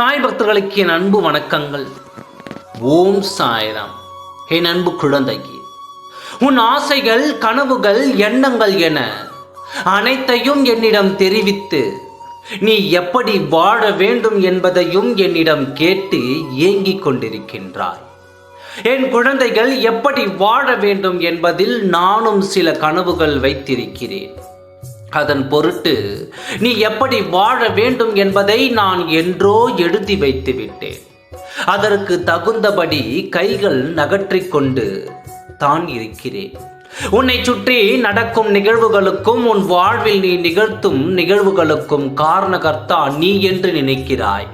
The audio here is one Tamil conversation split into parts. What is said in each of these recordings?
சாய் பக்தர்களுக்கு என் அன்பு வணக்கங்கள். ஓம் சாய்ராம். என் அன்பு குழந்தைக்கு உன் ஆசைகள் கனவுகள் எண்ணங்கள் என அனைத்தையும் என்னிடம் தெரிவித்து நீ எப்படி வாழ வேண்டும் என்பதையும் என்னிடம் கேட்டு ஏங்கிக் கொண்டிருக்கின்றாய். என் குழந்தைகள் எப்படி வாழ வேண்டும் என்பதில் நானும் சில கனவுகள் வைத்திருக்கிறேன். அதன் பொருட்டு நீ எப்படி வாழ வேண்டும் என்பதை நான் என்றோ எழுதி வைத்து விட்டேன். அதற்கு தகுந்தபடி கைகள் நகற்றிக் கொண்டு தான் இருக்கிறேன். உன்னை சுற்றி நடக்கும் நிகழ்வுகளுக்கும் உன் வாழ்வில் நீ நிகழ்த்தும் நிகழ்வுகளுக்கும் காரணகர்த்தா நீ என்று நினைக்கிறாய்.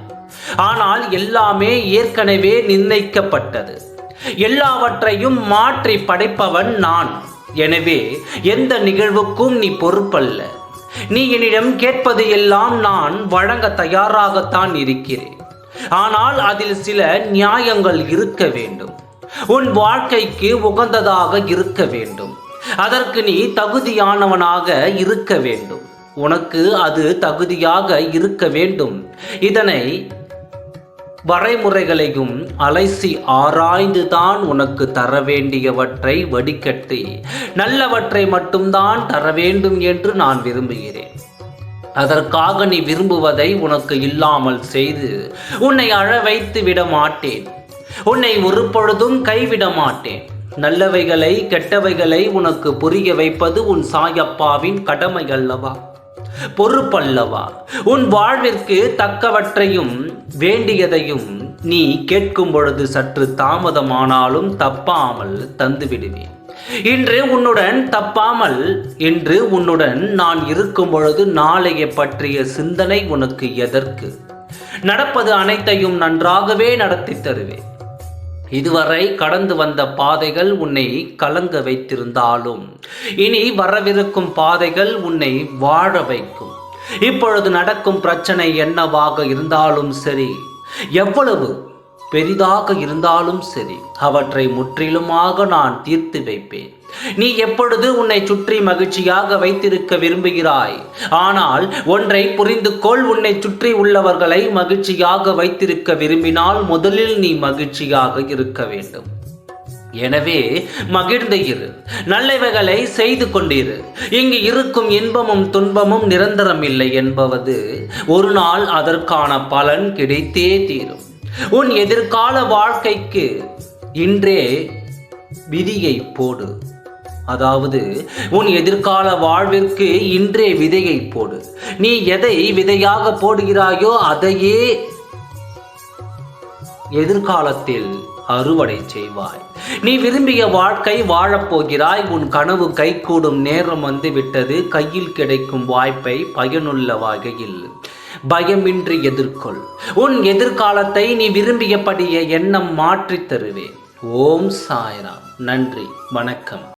ஆனால் எல்லாமே ஏற்கனவே நிர்ணயிக்கப்பட்டது. எல்லாவற்றையும் மாற்றி படைப்பவன் நான். எனவே எந்த நிகழ்வுக்கும் நீ பொறுப்பல்ல. நீ என்னிடம் கேட்பது எல்லாம் நான் வழங்க தயாராகத்தான் இருக்கிறேன். ஆனால் அதில் சில நியாயங்கள் இருக்க வேண்டும். உன் வாழ்க்கைக்கு உகந்ததாக இருக்க வேண்டும். அதற்கு நீ தகுதியானவனாக இருக்க வேண்டும். உனக்கு அது தகுதியாக இருக்க வேண்டும். இதனை வரைமுறைகளையும் அலைசி ஆராய்ந்துதான் உனக்கு தர வேண்டியவற்றை வடிகட்டி. நல்லவற்றை மட்டும்தான் தர வேண்டும் என்று நான் விரும்புகிறேன். அதற்காக நீ விரும்புவதை உனக்கு இல்லாமல் செய்து உன்னை அழ வைத்து விட மாட்டேன். உன்னை ஒரு பொழுதும் கைவிட மாட்டேன். நல்லவைகளை கெட்டவைகளை உனக்கு புரிய வைப்பது உன் சாயப்பாவின் கடமை அல்லவா? பொறுப்பல்லவா? உன் வாழ்விற்கு தக்கவற்றையும் வேண்டியதையும் நீ கேட்கும் பொழுது சற்று தாமதமானாலும் தப்பாமல் தந்து விடுவேன் இன்று உன்னுடன் தப்பாமல் இன்று உன்னுடன் நான் இருக்கும் பொழுது நாளைய பற்றிய சிந்தனை உனக்கு எதற்கு? நடப்பது அனைத்தையும் நன்றாகவே நடத்தி தருவேன். இதுவரை கடந்து வந்த பாதைகள் உன்னை கலங்க வைத்திருந்தாலும் இனி வரவிருக்கும் பாதைகள் உன்னை வாழ வைக்கும். இப்பொழுது நடக்கும் பிரச்சனை என்னவாக இருந்தாலும் சரி எவ்வளவு பெரிதாக இருந்தாலும் சரி அவற்றை முற்றிலுமாக நான் தீர்த்து வைப்பேன். நீ எப்பொழுது உன்னை சுற்றி மகிழ்ச்சியாக வைத்திருக்க விரும்புகிறாய்? ஆனால் ஒன்றை புரிந்து கொள் உன்னை சுற்றி உள்ளவர்களை மகிழ்ச்சியாக வைத்திருக்க விரும்பினால் முதலில் நீ மகிழ்ச்சியாக இருக்க வேண்டும். எனவே மகிழ்ந்து இரு. நல்லவைகளை செய்து கொண்டிரு. இங்கு இருக்கும் இன்பமும் துன்பமும் நிரந்தரம் இல்லை என்பது ஒரு நாள் அதற்கான பலன் கிடைத்தே தீரும். உன் எதிர்கால வாழ்க்கைக்கு இன்றே விதியை போடு. அதாவது உன் எதிர்கால வாழ்விற்கு இன்றே விதையை போடு. நீ எதை விதையாக போடுகிறாயோ அதையே எதிர்காலத்தில் அறுவடை செய்வாய். நீ விரும்பிய வாழ்க்கை வாழப்போகிறாய். உன் கனவு கைகூடும் நேரம் வந்து விட்டது. கையில் கிடைக்கும் வாய்ப்பை பயனுள்ள வகையில் பயமின்றி எதிர்கொள். உன் எதிர்காலத்தை நீ விரும்பியபடிய எண்ணம் மாற்றித் தருவேன். ஓம் சாய்ராம். நன்றி. வணக்கம்.